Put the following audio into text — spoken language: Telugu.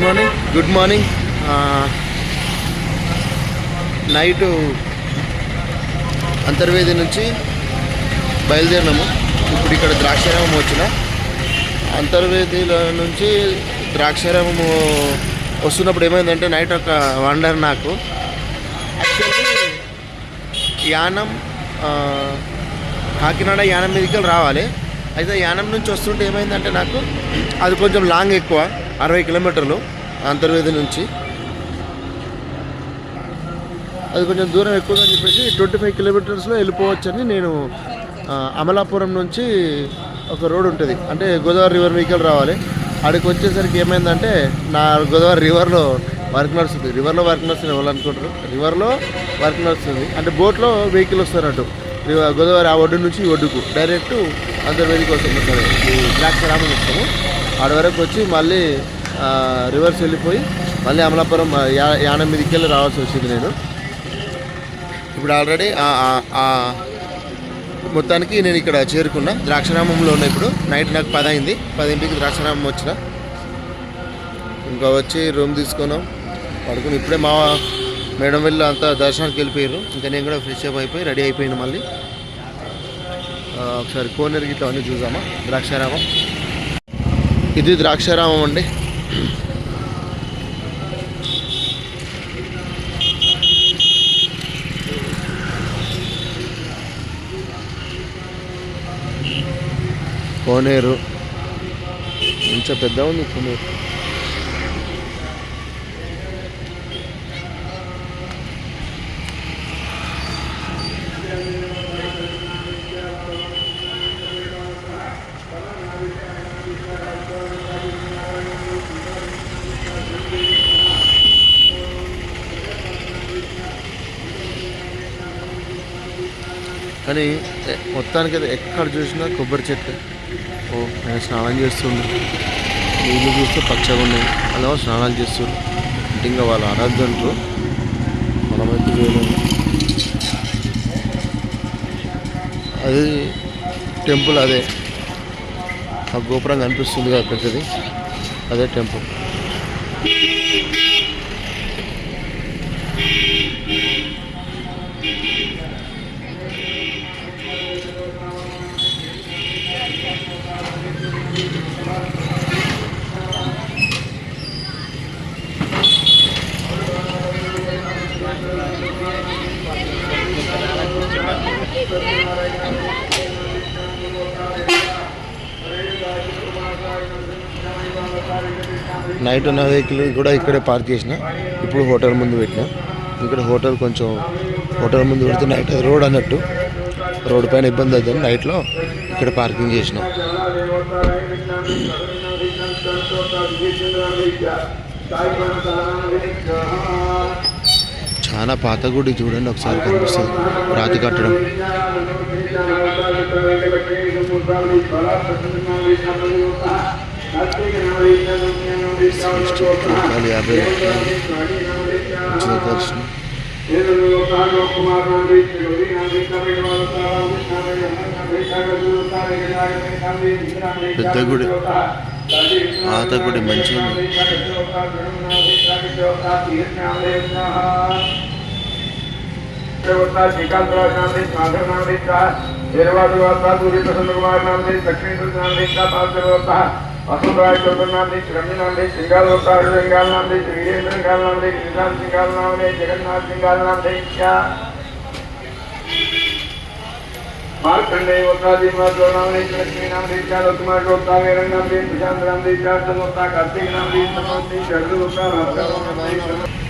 Good morning good morning night Antarvedi నుంచి బయలుదేరినాము. ఇప్పుడు ఇక్కడ ద్రాక్షారామం వచ్చిన. అంతర్వేదిలో నుంచి ద్రాక్షారామము వస్తున్నప్పుడు ఏమైందంటే నైట్ ఒక వండర్ నాకు. యానం కాకినాడ యానం మీదకి రావాలి. అయితే యానం నుంచి వస్తుంటే ఏమైందంటే నాకు అది కొంచెం లాంగ్ ఎక్కువ. అరవై కిలోమీటర్లు అంతర్వేది నుంచి. అది కొంచెం దూరం ఎక్కువగా చెప్పేసి ట్వంటీ ఫైవ్ కిలోమీటర్స్లో వెళ్ళిపోవచ్చని నేను అమలాపురం నుంచి ఒక రోడ్ ఉంటుంది. అంటే గోదావరి రివర్ వెహికల్ రావాలి. అక్కడికి వచ్చేసరికి ఏమైందంటే నా గోదావరి రివర్లో వర్క్ నడుస్తుంది. రివర్లో వర్క్ నడుస్తుంది వాళ్ళు రివర్లో వర్క్ నడుస్తుంది. అంటే బోట్లో వెహికల్ వస్తున్నట్టు గోదావరి ఆ ఒడ్డు నుంచి ఈ ఒడ్డుకు. డైరెక్ట్ అంతర్వేదికి వస్తుంది బ్లాక్ ఈ ద్రాక్షారామం వస్తాము ఆడ వరకు వచ్చి మళ్ళీ రివర్స్ వెళ్ళిపోయి మళ్ళీ అమలాపురం యా యానం మీదకి వెళ్ళి రావాల్సి వచ్చింది నేను. ఇప్పుడు ఆల్రెడీ మొత్తానికి నేను ఇక్కడ చేరుకున్నా. ద్రాక్షారామంలో ఉన్న ఇప్పుడు. నైట్ నాకు పది అయింది. పదింటికి ద్రాక్షారామం వచ్చిన. ఇంకా వచ్చి రూమ్ తీసుకున్నాం. పడుకుని ఇప్పుడే మా మేడం వెళ్ళి అంతా దర్శనానికి వెళ్ళిపోయారు. ఇంకా నేను కూడా ఫ్రెష్ అప్ అయిపోయి రెడీ అయిపోయాను మళ్ళీ. ఒకసారి కోనేరు ఇట్లా అన్నీ చూసామా ద్రాక్షారామం. ఇది ద్రాక్షారామం అండి. కోనేరు. కొంచెం పెద్ద ఉంది కోనేరు. కానీ మొత్తానికి అయితే ఎక్కడ చూసినా కొబ్బరి చెట్టు. ఓ ఆయన స్నానం చేస్తుండ్రు నీళ్ళు చూస్తే పచ్చగా ఉన్నాయి. అలా స్నానాలు చేస్తుండ్రు అంటే ఇంకా వాళ్ళు ఆరాధ్యంటారు మనమైతే వేయలేము అది టెంపుల్ అదే. ఆ గోపురం కనిపిస్తుంది అక్కడికి అదే టెంపుల్. నైట్ ఉన్న వెహికల్ కూడా ఇక్కడే పార్క్ చేసిన ఇప్పుడు హోటల్ ముందు పెట్టిన ఇక్కడ హోటల్ కొంచెం హోటల్ ముందు పెడితే నైట్ అది రోడ్ అన్నట్టు రోడ్ పైన ఇబ్బంది అవుతుంది నైట్లో ఇక్కడ పార్కింగ్ చేసిన చాలా పాత గుడి చూడండి ఒకసారి కనిపిస్తుంది. రాతి కట్టడం. యాభై దర్శనం. పెద్ద గుడి. పాత గుడి మంచిగా ఉంది వసుంధరాయ చౌదరి చిరంజీవి సింగాల్ సింగాల్ నాంది వీరేంద్ర సింగాల్ నాంది శ్రీరామ్ సింగాల్ నాంది జగన్నాథ్ సింగాల్ నాంది માર્કંડે વક્રાદિમાં જોડાવણી લક્ષ્મી નામ દેશા લોકમાં કાર્તિક નામ દેશ સમોતી શરદ લોકતા રાષ્ટ્રનો નામ